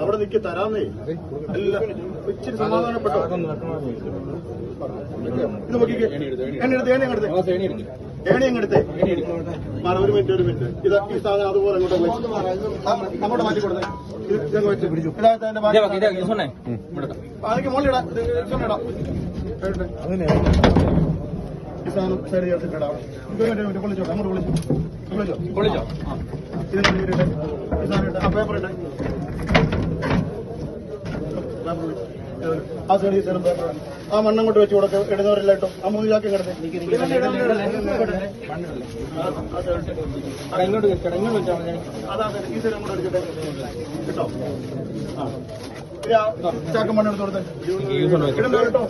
അവിടെ നിൽക്കി തരാന്നേ അല്ല ഇച്ചിരി സമാധാനപ്പെട്ടോ? ഇത് നോക്കിക്കേ. എണ്ണ എടുത്ത് ഏണി അങ്ങെടുത്ത്. ഏണി അങ്ങെടുത്തേ. മാറ ഒരു മിനിറ്റ് ഒരു മിനിറ്റ്. ഇത് ഈ സാധനം അതുപോലെ അങ്ങോട്ട് അങ്ങോട്ട് മാറ്റി കൊടുത്തേ. ഇത് ഇതങ്ങ് വെച്ച്. പിടിച്ചു ഇതാകത്ത് അതിന്റെ ബാക്കി അതിക്ക് മുകളിലിടാ ഇത് ഇടാം. ഈ സാധനം സൈഡ് ചേർത്തിട്ടിടാം ഇത് ഒരു മിനിറ്റ് പൊളിച്ചോട്ടെ അങ്ങോട്ട് പൊളിച്ചു വിളിച്ചോ വിളിച്ചോ ഇതിനെ ഇങ്ങോട്ട് ഇട്ടിട്ട് ഈ സാധനം ഇട്ട് ആ പേപ്പർ ഇട്ട് പേപ്പർ ഇട്ട്. ആ സൈഡ് ഈ സൈഡ് ആ മണ്ണം കൊണ്ട് വെച്ച് കൊടുക്കും ഇടുന്നവരെല്ലാം ഇട്ടു ആ ഇങ്ങോട്ട് ചാക്കി കിടന്നെ ഈ സൈഡ് കൂടെ എടുക്കട്ടെ കേട്ടോ? ആ. ചാക്ക് മണ്ണെടുത്ത് കൊടുത്തേ. ഇങ്ങോട്ട് വെച്ച് കിട്ടോ?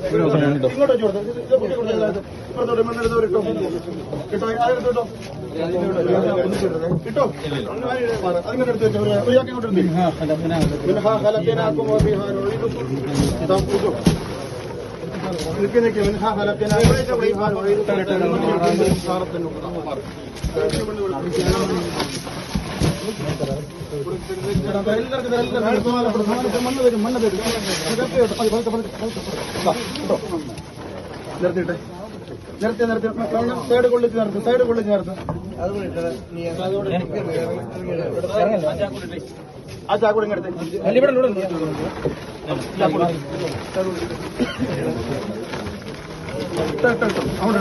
അതെടുത്തോ കിട്ടോ? അതിങ്ങനെ എടുത്ത് വെച്ചോ. ഇങ്ങോട്ട് وفيها نعيدكم ഇതാ പൂജോ നിൽക്കി നിൽക്കി منها خلقناكم وفيها نعيدكم സാറത്തിന് മണ്ണ് വരും മണ്ണ് വരും നിർത്തിട്ടെ നിർത്തി നിർത്തി സൈഡ് കൊള്ളിച്ച് നിർത്ത് സൈഡ് കൊള്ളിച്ച് നിർത്ത് ആ ചാക്കൂടെ ഇങ്ങെടുത്ത് ചാക്കൂടെ അവിടെ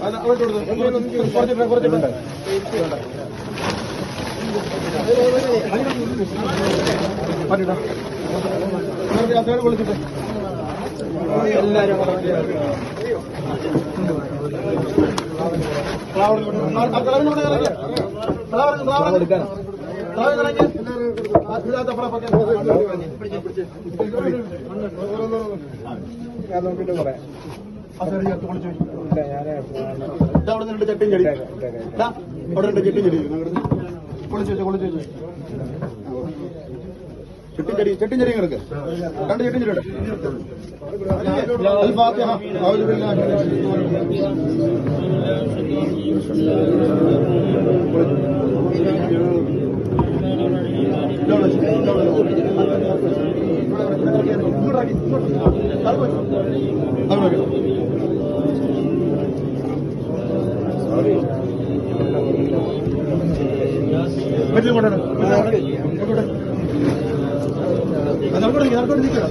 അത് അവിടെ കൊടുത്തു കുറച്ചിട്ട് കുറച്ചിട്ട് മാറ്റിട്ടോ നിർത്തി ആ സൈഡ് കൊള്ളിച്ചിട്ട് എല്ലാവരും ഫ്ലവർ ഞാൻ നോക്കിട്ട് പറയാം അവിടെ രണ്ട് ചട്ടിയും ചെടി അവിടെ രണ്ട് ചട്ടിയും ചെടി കുളിച്ചു വെച്ചോ കുളിച്ചു വെച്ചോ ചട്ടിയും ചെടി ചട്ടിയും ചെടി കിടക്ക് രണ്ട് ചട്ടിയും ചെടി കുളിച്ചു പറ്റില്ല കൊണ്ടാണ് നടക്കോട്ട് നിൽക്കുക